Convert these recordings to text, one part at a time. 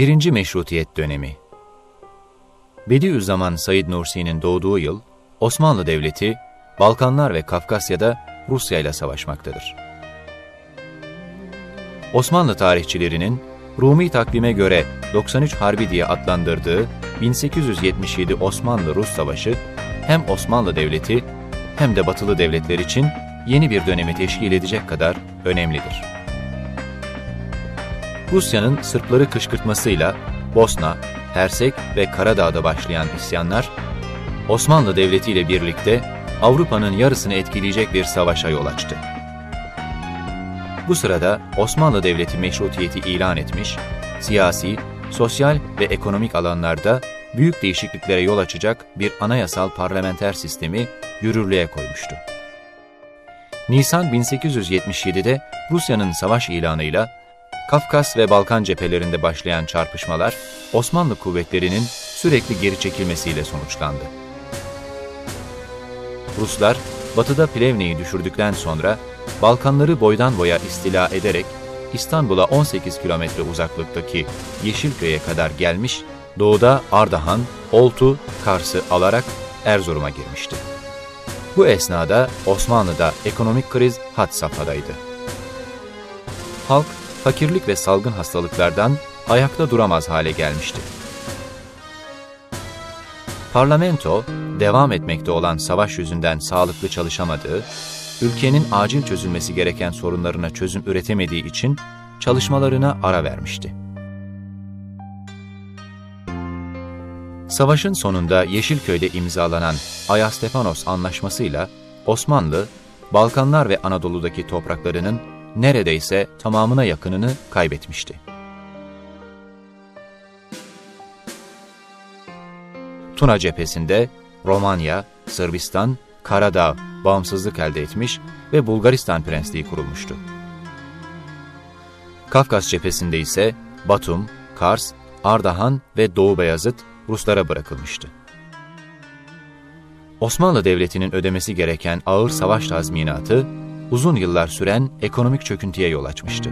1. Meşrutiyet Dönemi Bediüzzaman Said Nursi'nin doğduğu yıl, Osmanlı Devleti, Balkanlar ve Kafkasya'da Rusya ile savaşmaktadır. Osmanlı tarihçilerinin Rumi takvime göre 93 Harbi diye adlandırdığı 1877 Osmanlı-Rus Savaşı hem Osmanlı Devleti hem de batılı devletler için yeni bir dönemi teşkil edecek kadar önemlidir. Rusya'nın Sırpları kışkırtmasıyla Bosna, Hersek ve Karadağ'da başlayan isyanlar, Osmanlı Devleti ile birlikte Avrupa'nın yarısını etkileyecek bir savaşa yol açtı. Bu sırada Osmanlı Devleti meşrutiyeti ilan etmiş, siyasi, sosyal ve ekonomik alanlarda büyük değişikliklere yol açacak bir anayasal parlamenter sistemi yürürlüğe koymuştu. Nisan 1877'de Rusya'nın savaş ilanıyla Kafkas ve Balkan cephelerinde başlayan çarpışmalar Osmanlı kuvvetlerinin sürekli geri çekilmesiyle sonuçlandı. Ruslar batıda Plevne'yi düşürdükten sonra Balkanları boydan boya istila ederek İstanbul'a 18 kilometre uzaklıktaki Yeşilköy'e kadar gelmiş, doğuda Ardahan, Oltu, Kars'ı alarak Erzurum'a girmişti. Bu esnada Osmanlı'da ekonomik kriz had safhadaydı. Halk, fakirlik ve salgın hastalıklardan ayakta duramaz hale gelmişti. Parlamento, devam etmekte olan savaş yüzünden sağlıklı çalışamadığı, ülkenin acil çözülmesi gereken sorunlarına çözüm üretemediği için çalışmalarına ara vermişti. Savaşın sonunda Yeşilköy'de imzalanan Ayastefanos Anlaşması'yla Osmanlı, Balkanlar ve Anadolu'daki topraklarının neredeyse tamamına yakınını kaybetmişti. Tuna cephesinde Romanya, Sırbistan, Karadağ bağımsızlık elde etmiş ve Bulgaristan Prensliği kurulmuştu. Kafkas cephesinde ise Batum, Kars, Ardahan ve Doğu Beyazıt Ruslara bırakılmıştı. Osmanlı Devleti'nin ödemesi gereken ağır savaş tazminatı, uzun yıllar süren ekonomik çöküntüye yol açmıştı.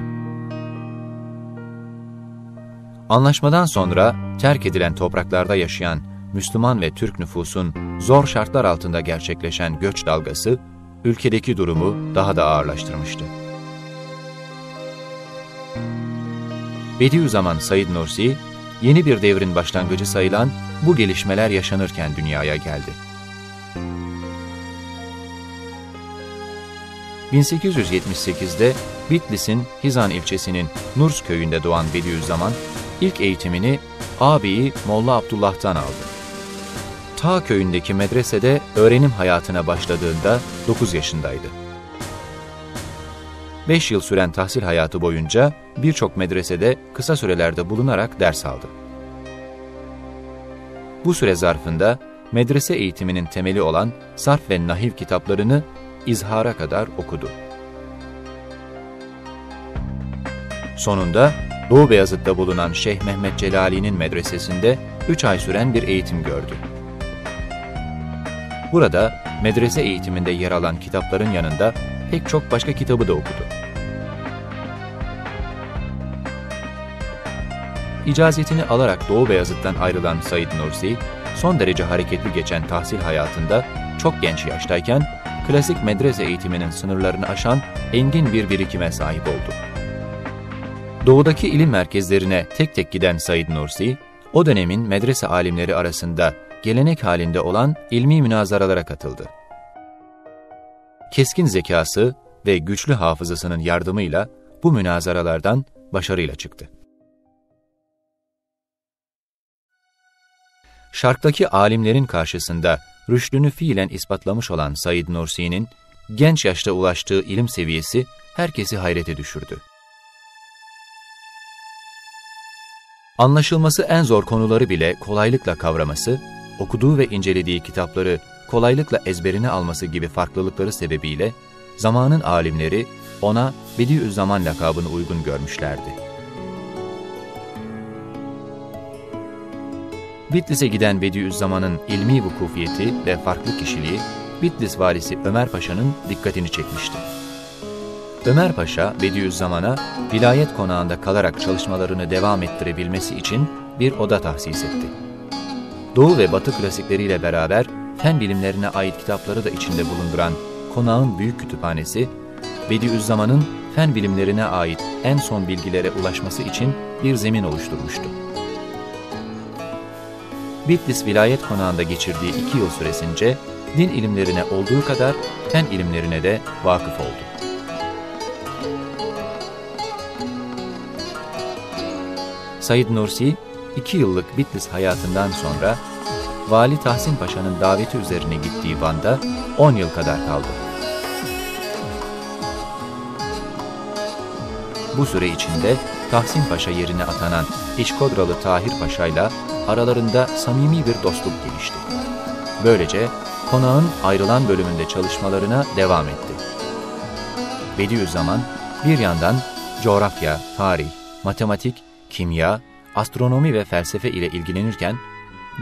Anlaşmadan sonra terk edilen topraklarda yaşayan Müslüman ve Türk nüfusun zor şartlar altında gerçekleşen göç dalgası, ülkedeki durumu daha da ağırlaştırmıştı. Bediüzzaman Said Nursi, yeni bir devrin başlangıcı sayılan bu gelişmeler yaşanırken dünyaya geldi. 1878'de Bitlis'in Hizan ilçesinin Nurs köyünde doğan Bediüzzaman, ilk eğitimini ağabeyi Molla Abdullah'tan aldı. Ta köyündeki medresede öğrenim hayatına başladığında 9 yaşındaydı. 5 yıl süren tahsil hayatı boyunca birçok medresede kısa sürelerde bulunarak ders aldı. Bu süre zarfında medrese eğitiminin temeli olan sarf ve nahiv kitaplarını izhara kadar okudu. Sonunda Doğu Beyazıt'ta bulunan Şeyh Mehmet Celali'nin medresesinde 3 ay süren bir eğitim gördü. Burada medrese eğitiminde yer alan kitapların yanında pek çok başka kitabı da okudu. İcazetini alarak Doğu Beyazıt'tan ayrılan Said Nursi, son derece hareketli geçen tahsil hayatında çok genç yaştayken klasik medrese eğitiminin sınırlarını aşan engin bir birikime sahip oldu. Doğudaki ilim merkezlerine tek tek giden Said Nursi, o dönemin medrese alimleri arasında gelenek halinde olan ilmi münazaralara katıldı. Keskin zekası ve güçlü hafızasının yardımıyla bu münazaralardan başarıyla çıktı. Şarktaki alimlerin karşısında rüştünü fiilen ispatlamış olan Said Nursi'nin genç yaşta ulaştığı ilim seviyesi herkesi hayrete düşürdü. Anlaşılması en zor konuları bile kolaylıkla kavraması, okuduğu ve incelediği kitapları kolaylıkla ezberine alması gibi farklılıkları sebebiyle zamanın alimleri ona Bediüzzaman lakabını uygun görmüşlerdi. Bitlis'e giden Bediüzzaman'ın ilmi vukufiyeti ve farklı kişiliği, Bitlis valisi Ömer Paşa'nın dikkatini çekmişti. Ömer Paşa, Bediüzzaman'a vilayet konağında kalarak çalışmalarını devam ettirebilmesi için bir oda tahsis etti. Doğu ve Batı klasikleriyle beraber fen bilimlerine ait kitapları da içinde bulunduran konağın büyük kütüphanesi, Bediüzzaman'ın fen bilimlerine ait en son bilgilere ulaşması için bir zemin oluşturmuştu. Bitlis vilayet konağında geçirdiği iki yıl süresince din ilimlerine olduğu kadar fen ilimlerine de vakıf oldu. Said Nursi, iki yıllık Bitlis hayatından sonra Vali Tahsin Paşa'nın daveti üzerine gittiği Van'da 10 yıl kadar kaldı. Bu süre içinde Tahsin Paşa yerine atanan İşkodralı Tahir Paşa ile aralarında samimi bir dostluk gelişti. Böylece konağın ayrılan bölümünde çalışmalarına devam etti. Bediüzzaman bir yandan coğrafya, tarih, matematik, kimya, astronomi ve felsefe ile ilgilenirken,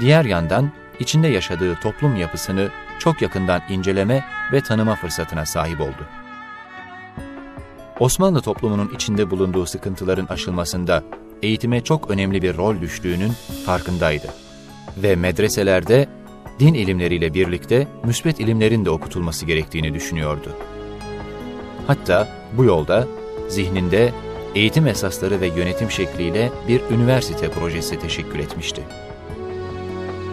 diğer yandan içinde yaşadığı toplum yapısını çok yakından inceleme ve tanıma fırsatına sahip oldu. Osmanlı toplumunun içinde bulunduğu sıkıntıların aşılmasında eğitime çok önemli bir rol düştüğünün farkındaydı. Ve medreselerde din ilimleriyle birlikte müsbet ilimlerin de okutulması gerektiğini düşünüyordu. Hatta bu yolda zihninde eğitim esasları ve yönetim şekliyle bir üniversite projesi teşekkül etmişti.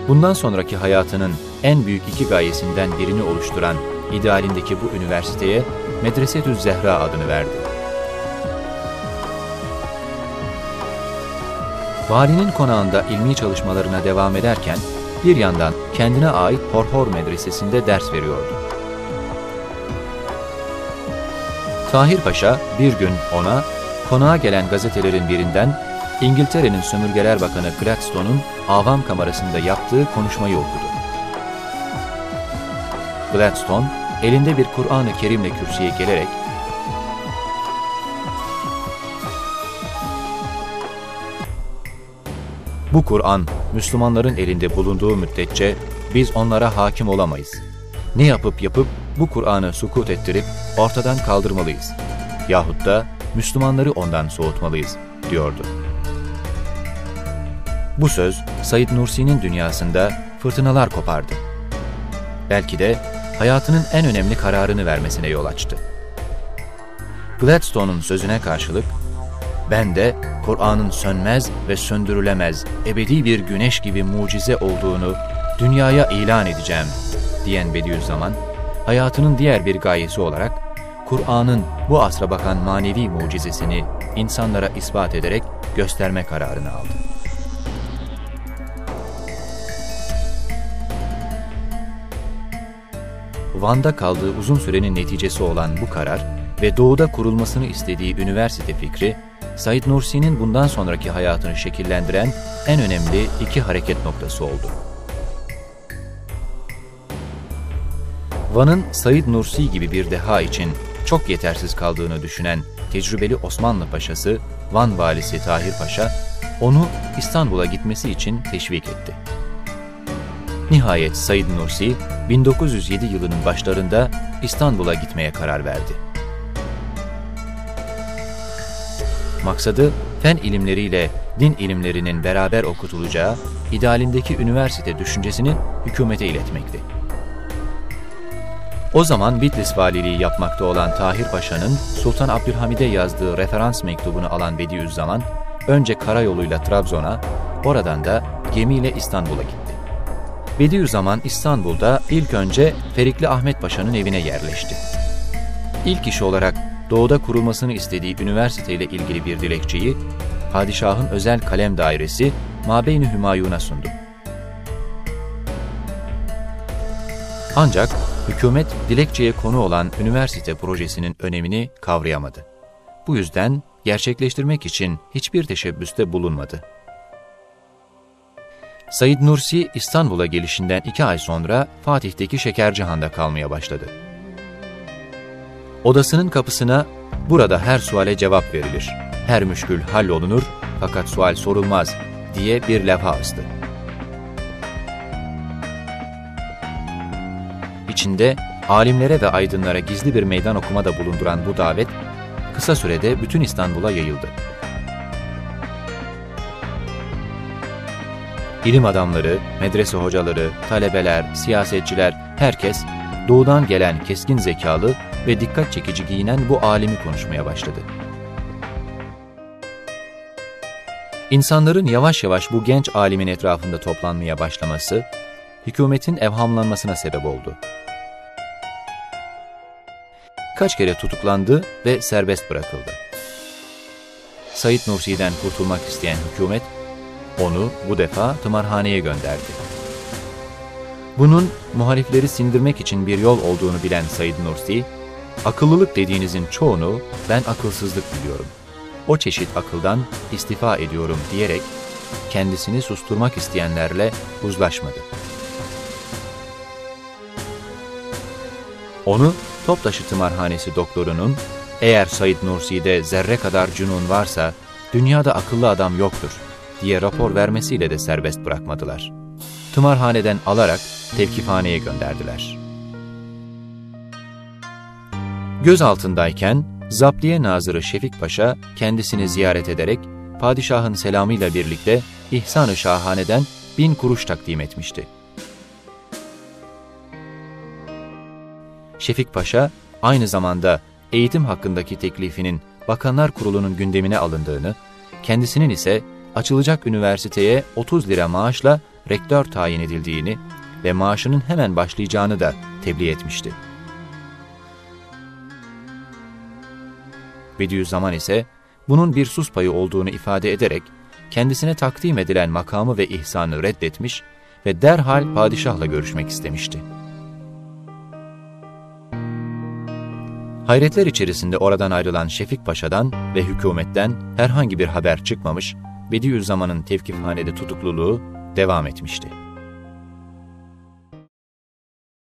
Bundan sonraki hayatının en büyük iki gayesinden birini oluşturan idealindeki bu üniversiteye Medresetü Zehra adını verdi. Valinin konağında ilmi çalışmalarına devam ederken bir yandan kendine ait Horhor Medresesi'nde ders veriyordu. Tahir Paşa bir gün ona konağa gelen gazetelerin birinden İngiltere'nin Sömürgeler Bakanı Gladstone'un avam kamerasında yaptığı konuşmayı okudu. Gladstone, elinde bir Kur'an-ı Kerim'le kürsüye gelerek, Bu Kur'an, Müslümanların elinde bulunduğu müddetçe biz onlara hakim olamayız. Ne yapıp yapıp bu Kur'an'ı sukut ettirip ortadan kaldırmalıyız. Yahut da Müslümanları ondan soğutmalıyız, diyordu. Bu söz, Said Nursi'nin dünyasında fırtınalar kopardı. Belki de hayatının en önemli kararını vermesine yol açtı. Gladstone'un sözüne karşılık, ben de Kur'an'ın sönmez ve söndürülemez, ebedi bir güneş gibi mucize olduğunu dünyaya ilan edeceğim, diyen Bediüzzaman, hayatının diğer bir gayesi olarak, Kur'an'ın bu asra bakan manevi mucizesini insanlara ispat ederek gösterme kararını aldı. Van'da kaldığı uzun sürenin neticesi olan bu karar ve doğuda kurulmasını istediği üniversite fikri, Said Nursi'nin bundan sonraki hayatını şekillendiren en önemli iki hareket noktası oldu. Van'ın Said Nursi gibi bir deha için çok yetersiz kaldığını düşünen tecrübeli Osmanlı Paşası, Van valisi Tahir Paşa, onu İstanbul'a gitmesi için teşvik etti. Nihayet Said Nursi, 1907 yılının başlarında İstanbul'a gitmeye karar verdi. Maksadı, fen ilimleriyle din ilimlerinin beraber okutulacağı idealindeki üniversite düşüncesini hükümete iletmekti. O zaman Bitlis valiliği yapmakta olan Tahir Paşa'nın Sultan Abdülhamid'e yazdığı referans mektubunu alan Bediüzzaman, önce karayoluyla Trabzon'a, oradan da gemiyle İstanbul'a gitti. Bediüzzaman İstanbul'da ilk önce Ferikli Ahmet Paşa'nın evine yerleşti. İlk iş olarak doğuda kurulmasını istediği üniversiteyle ilgili bir dilekçeyi, padişahın özel kalem dairesi Mabeyni Hümayun'a sundu. Ancak hükümet dilekçeye konu olan üniversite projesinin önemini kavrayamadı. Bu yüzden gerçekleştirmek için hiçbir teşebbüste bulunmadı. Said Nursi İstanbul'a gelişinden iki ay sonra Fatih'teki Şekercihan'da kalmaya başladı. Odasının kapısına burada her suale cevap verilir, her müşkül hallolunur fakat sual sorulmaz diye bir levha astı. İçinde alimlere ve aydınlara gizli bir meydan okuma da bulunduran bu davet, kısa sürede bütün İstanbul'a yayıldı. İlim adamları, medrese hocaları, talebeler, siyasetçiler, herkes doğudan gelen keskin zekalı ve dikkat çekici giyinen bu alimi konuşmaya başladı. İnsanların yavaş yavaş bu genç alimin etrafında toplanmaya başlaması, hükümetin evhamlanmasına sebep oldu. Kaç kere tutuklandı ve serbest bırakıldı. Said Nursi'den kurtulmak isteyen hükümet, onu bu defa tımarhaneye gönderdi. Bunun muhalifleri sindirmek için bir yol olduğunu bilen Said Nursi, akıllılık dediğinizin çoğunu ben akılsızlık biliyorum. O çeşit akıldan istifa ediyorum diyerek kendisini susturmak isteyenlerle uzlaşmadı. Onu Toptaşı Tımarhanesi doktorunun eğer Said Nursi'de zerre kadar cünun varsa dünyada akıllı adam yoktur diye rapor vermesiyle de serbest bırakmadılar. Tımarhaneden alarak tevkifhaneye gönderdiler. Göz altındayken Zaptiye Nazırı Şefik Paşa kendisini ziyaret ederek padişahın selamıyla birlikte İhsan-ı Şahane'den bin kuruş takdim etmişti. Şefik Paşa aynı zamanda eğitim hakkındaki teklifinin Bakanlar Kurulu'nun gündemine alındığını, kendisinin ise açılacak üniversiteye 30 lira maaşla rektör tayin edildiğini ve maaşının hemen başlayacağını da tebliğ etmişti. Bediüzzaman ise bunun bir sus payı olduğunu ifade ederek kendisine takdim edilen makamı ve ihsanı reddetmiş ve derhal padişahla görüşmek istemişti. Hayretler içerisinde oradan ayrılan Şefik Paşa'dan ve hükümetten herhangi bir haber çıkmamış, Bediüzzaman'ın tevkifhanede tutukluluğu devam etmişti.